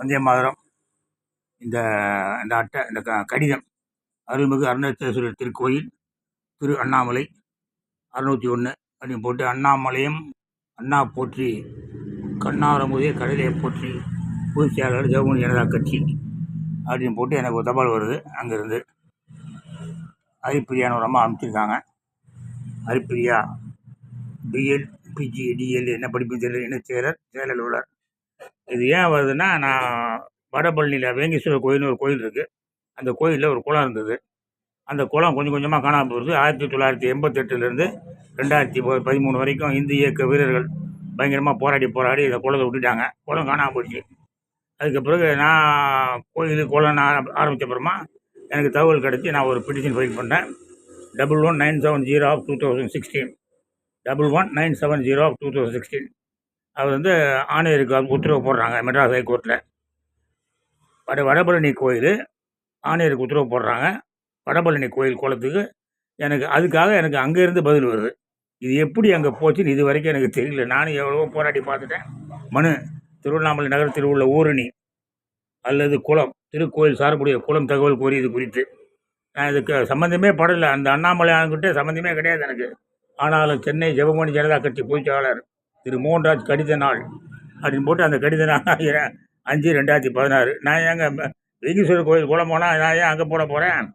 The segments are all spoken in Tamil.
வந்தே மாதரம். இந்த இந்த அட்டை இந்த க கடிதம். அருள்மிகு அருணாச்சலேஸ்வரர் திருக்கோயில் திரு அண்ணாமலை அறுநூற்றி ஒன்று அப்படின்னு போட்டு அண்ணாமலையும் அண்ணா போற்றி கண்ணாரமுதே கடலையை போற்றி பொதுச் செயலாளர் ஜெகமணி ஜனதா கட்சி. அப்படின்னு போட்டு எனக்கு ஒரு தபால் வருது அங்கேருந்து. ஹரிப்பிரியான்னு ஒரு அம்மா அனுப்பிச்சிருக்காங்க. ஹரிப்பிரியா பிஎல் பிஜி டிஎல் என்ன படிப்பு தெரியல என்ன செயலர் செயல் அலுவலர். இது ஏன் வருதுன்னா நான் வடபழனியில் வேங்கேஸ்வரர் கோயில்னு ஒரு கோயில் இருக்குது அந்த கோயிலில் ஒரு குளம் இருந்தது. அந்த குளம் கொஞ்சம் கொஞ்சமாக காணாமல் போகிறது ஆயிரத்தி தொள்ளாயிரத்தி எண்பத்தெட்டுலேருந்து ரெண்டாயிரத்தி ப- பதிமூணு வரைக்கும் இந்து இயக்க வீரர்கள் பயங்கரமாக போராடி போராடி இந்த குளத்தை விட்டுட்டாங்க. குளம் காணாமல் போயிடுச்சு. அதுக்கு பிறகு நான் கோயில் குளம் நான் ஆரம்பித்த அப்புறமா எனக்கு தகவல் கிடச்சி நான் ஒரு பிடிஷன் ஃபைல் பண்ணேன். Double one nine seven zero of two thousand sixteen double one nine seven zero of two thousand sixteen அவர் வந்து ஆணையருக்கு உத்தரவு போடுறாங்க மெட்ராஸ் ஹைகோர்ட்டில் வட வடபழனி கோயில் ஆணையருக்கு உத்தரவு போடுறாங்க. வடபழனி கோயில் குளத்துக்கு எனக்கு அதுக்காக எனக்கு அங்கேருந்து பதில் வருது. இது எப்படி அங்கே போச்சுன்னு இது வரைக்கும் எனக்கு தெரியல. நானும் எவ்வளவோ போராடி பார்த்துட்டேன். மனு திருவண்ணாமலை நகரத்தில் உள்ள ஊரணி அல்லது குளம் திருக்கோயில் சார்புடைய குளம் தகவல் கோரியது குறித்து. நான் இதுக்கு சம்மந்தமே படலை. அந்த அண்ணாமலை ஆகிட்ட சம்மந்தமே கிடையாது எனக்கு. ஆனாலும் சென்னை ஜெபமணி ஜனதா கட்சி பொதுச்செயலாளர் திரு மோகன்ராஜ் கடித நாள் அப்படின்னு போட்டு அந்த கடித நாள் அஞ்சு ரெண்டாயிரத்தி பதினாறு. நான் ஏங்க வெங்கீஸ்வரர் கோயில் கூட போனால் நான் ஏன் அங்கே போட போகிறேன்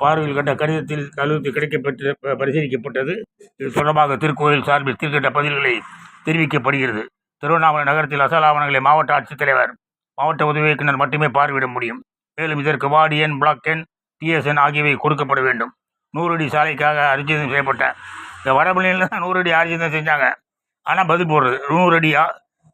பார்வையில் கட்ட கடிதத்தில் கல்லூரி கிடைக்கப்பட்டு பரிசீலிக்கப்பட்டது. இது தொடர்பாக திருக்கோயில் சார்பில் திருக்கட்ட பதில்களை தெரிவிக்கப்படுகிறது. திருவண்ணாமலை நகரத்தில் அசல் ஆவணங்களை மாவட்ட ஆட்சித்தலைவர் மாவட்ட உதவி இயக்குனர் மட்டுமே பார்வையிட முடியும். மேலும் இதற்கு வார்டு எண் பிளாக் எண் டிஎஸ்என் ஆகியவை கொடுக்கப்பட வேண்டும். நூறு அடி சாலைக்காக அரிஜிதம் செய்யப்பட்ட. இந்த வடபழனியில் தான் நூறு அடி ஆர்ஜிதம் செஞ்சாங்க. ஆனால் பதில் போடுறது. நூறு அடியா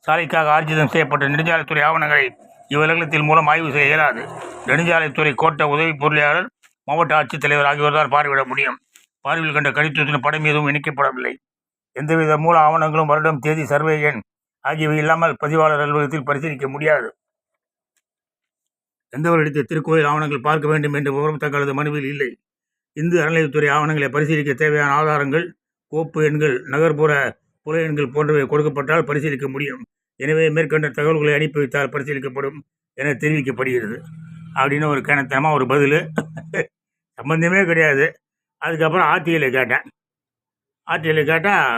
சாலைக்காக ஆர்ஜிதம் செய்யப்பட்ட நெடுஞ்சாலைத்துறை ஆவணங்களை இவ்வலகத்தில் மூலம் ஆய்வு செய்ய இயலாது. நெடுஞ்சாலைத்துறை கோட்ட உதவி பொருளாளர் மாவட்ட ஆட்சித்தலைவர் ஆகியோர் தான் பார்வையிட முடியும். பார்வையில் கண்ட கடிதத்தின் படம் எதுவும் இணைக்கப்படவில்லை. எந்தவித மூல ஆவணங்களும் வருடம் தேதி சர்வே எண் ஆகியவை இல்லாமல் பதிவாளர் அலுவலகத்தில் பரிசீலிக்க முடியாது. எந்த வருடத்தை திருக்கோயில் ஆவணங்கள் பார்க்க வேண்டும் என்ற விவரம் தங்களது மனுவில் இல்லை. இந்து அறநிலையத்துறை ஆவணங்களை பரிசீலிக்க தேவையான ஆதாரங்கள் கோப்பு எண்கள் நகர்ப்புற புல எண்கள் போன்றவை கொடுக்கப்பட்டால் பரிசீலிக்க முடியும். எனவே மேற்கண்ட தகவல்களை அனுப்பி வைத்தால் பரிசீலிக்கப்படும் என தெரிவிக்கப்படுகிறது. அப்படின்னு ஒரு கணத்தனமாக ஒரு பதில். சம்பந்தமே கிடையாது. அதுக்கப்புறம் ஆர்டிஐல கேட்டேன். ஆர்டிஐல கேட்டால்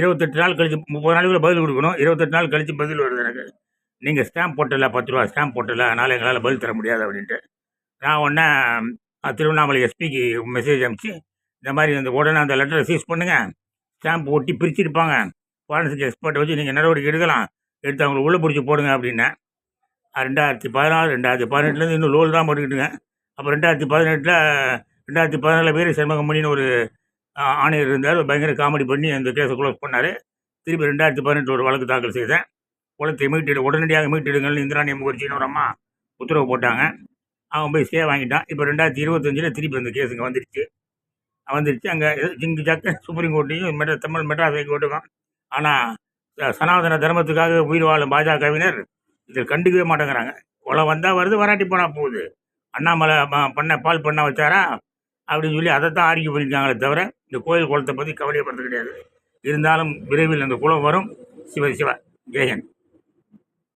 இருபத்தெட்டு நாள் கழித்து முப்பது நாளுக்குள்ள பதில் கொடுக்கணும். இருபத்தெட்டு நாள் கழித்து பதில் வருது எனக்கு. நீங்கள் ஸ்டாம்ப் போட்டல பத்து ரூபா ஸ்டாம்ப் போட்டல அதனால் எங்களால் பதில் தர முடியாது அப்படின்ட்டு. நான் உடனே திருவண்ணாமலை எஸ்பிக்கு மெசேஜ் அனுப்பிச்சு இந்த மாதிரி அந்த உடனே அந்த லெட்டரை சீஸ் பண்ணுங்கள் ஸ்டாம்ப் ஒட்டி பிரிச்சிருப்பாங்க. ஃபாரன்சிக் எக்ஸ்பர்ட்டை வச்சு நீங்கள் நடவடிக்கை எடுக்கலாம். எடுத்து அவங்களை உள்ளே பிடிச்சி போடுங்க அப்படின்னேன். ரெண்டாயிரத்தி பதினாறு ரெண்டாயிரத்தி பதினெட்டுலேருந்து இன்னும் லோல் தான் போட்டுக்கிட்டுங்க அப்போ ரெண்டாயிரத்தி பதினெட்டில் ரெண்டாயிரத்தி பதினாலில் வீர சண்முகமணின்னு ஒரு ஆணையர் இருந்தார். பயங்கர காமெடி பண்ணி அந்த கேஸை க்ளோஸ் பண்ணார். திருப்பி ரெண்டாயிரத்தி பதினெட்டு ஒரு வழக்கு தாக்கல் செய்தேன். குளத்தை மீட்டிடு உடனடியாக மீட்டிடுங்கள்னு இந்திராணி முகர்ஜின்னு ஒரு அம்மா உத்தரவு போட்டாங்க. அவன் போய் ஸ்டே வாங்கிட்டான். இப்போ ரெண்டாயிரத்தி இருபத்தஞ்சில் திருப்பி அந்த கேஸுங்க வந்துடுச்சு வந்துருச்சு அங்கே ஜிங்கு ஜாக்க சுப்ரீம் கோர்ட்டையும் மெட்ரா தமிழ் மெட்ராஸ் ஹைகோர்ட்டுக்கும் ஆனால் சனாதன தர்மத்துக்காக உயிர் வாழும் பாஜகவினர் இதில் கண்டுக்கவே மாட்டேங்கிறாங்க. கொலை வந்தால் வருது வராட்டி போனால் போகுது. அண்ணாமலை பண்ண பால் பண்ண வச்சாரா? அப்படின்னு சொல்லி அதை தான் ஆர்கியூ பண்ணியிருக்காங்களே தவிர இந்த கோயில் குளத்தை பற்றி கவலையப்படுறது கிடையாது. இருந்தாலும் விரைவில் அந்த குளம் வரும். சிவ சிவ ஜெயன்